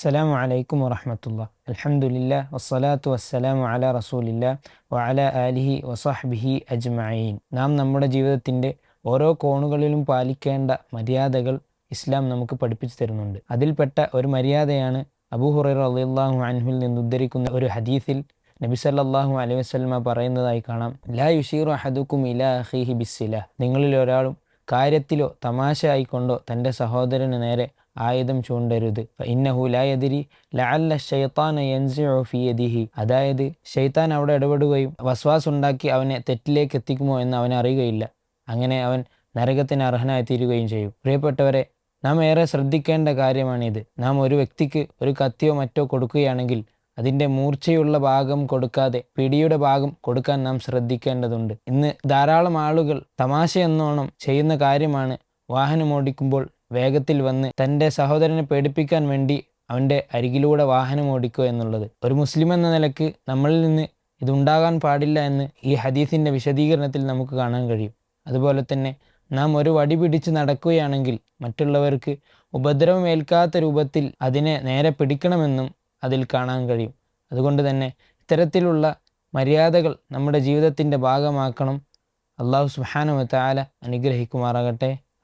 അസ്സലാമു അലൈക്കും വറഹമത്തുള്ള. അൽഹംദുലില്ലാ വസ്സലാത്തു വസ്സലാമു അല റസൂലില്ല വഅല ആലിഹി വസഹ്ബിഹി അജ്മഈൻ. നാം നമ്മുടെ ജീവിതത്തിന്റെ ഓരോ കോണുകളിലും പാലിക്കേണ്ട മര്യാദകൾ ഇസ്ലാം നമുക്ക് പഠിപ്പിച്ചു തരുന്നുണ്ട്. അതിൽപ്പെട്ട ഒരു മര്യാദയാണ് അബൂ ഹുറൈർ റളിയല്ലാഹു അൻഹുൽ നിന്ന് ഉദ്ധരിക്കുന്ന ഒരു ഹദീസിൽ നബി സല്ലാഹു അലൈഹി വസ്ലമ പറയുന്നതായി കാണാം. ലാ യുഷീറു അഹദുക്കും ഇലാ അഖീഹി ബിസ്സില. നിങ്ങളിൽ ഒരാളും കാര്യത്തിലോ തമാശ ആയിക്കൊണ്ടോ തന്റെ സഹോദരന് നേരെ ആയുധം ചൂണ്ടരുത്. ഇന്നഹുലായതിരി ലഅല്ല ഷെയ്ത്താൻ യൻസിഉ ഫി യദിഹി. അതായത് ഷെയ്ത്താൻ അവിടെ ഇടപെടുകയും വസ്വാസ് ഉണ്ടാക്കി അവനെ തെറ്റിലേക്ക് എത്തിക്കുമോ എന്ന് അവൻ അറിയുകയില്ല. അങ്ങനെ അവൻ നരകത്തിന് അർഹനായി തീരുകയും ചെയ്യും. പ്രിയപ്പെട്ടവരെ നാം ഏറെ ശ്രദ്ധിക്കേണ്ട കാര്യമാണിത്. നാം ഒരു വ്യക്തിക്ക് ഒരു കത്തിയോ മറ്റോ കൊടുക്കുകയാണെങ്കിൽ അതിന്റെ മൂർച്ചയുള്ള ഭാഗം കൊടുക്കാതെ പിടിയുടെ ഭാഗം കൊടുക്കാൻ നാം ശ്രദ്ധിക്കേണ്ടതുണ്ട്. ഇന്ന് ധാരാളം ആളുകൾ തമാശ എന്നോണം ചെയ്യുന്ന കാര്യമാണ് വാഹനം ഓടിക്കുമ്പോൾ വേഗത്തിൽ വന്ന് തന്റെ സഹോദരനെ പേടിപ്പിക്കാൻ വേണ്ടി അവന്റെ അരികിലൂടെ വാഹനം ഓടിക്കുക എന്നുള്ളത്. ഒരു മുസ്ലിം എന്ന നിലയ്ക്ക് നമ്മളിൽ നിന്ന് ഇതുണ്ടാകാൻ പാടില്ല എന്ന് ഈ ഹദീസിന്റെ വിശദീകരണത്തിൽ നമുക്ക് കാണാൻ കഴിയും. അതുപോലെ തന്നെ നാം ഒരു വടി പിടിച്ച് നടക്കുകയാണെങ്കിൽ മറ്റുള്ളവർക്ക് ഉപദ്രവമേൽക്കാത്ത രൂപത്തിൽ അതിനെ നേരെ പിടിക്കണമെന്നും അതിൽ കാണാൻ കഴിയും. അതുകൊണ്ട് തന്നെ ഇത്തരത്തിലുള്ള മര്യാദകൾ നമ്മുടെ ജീവിതത്തിന്റെ ഭാഗമാക്കണം. അള്ളാഹു സുഹാനുവത്താല അനുഗ്രഹിക്കുമാറാകട്ടെ.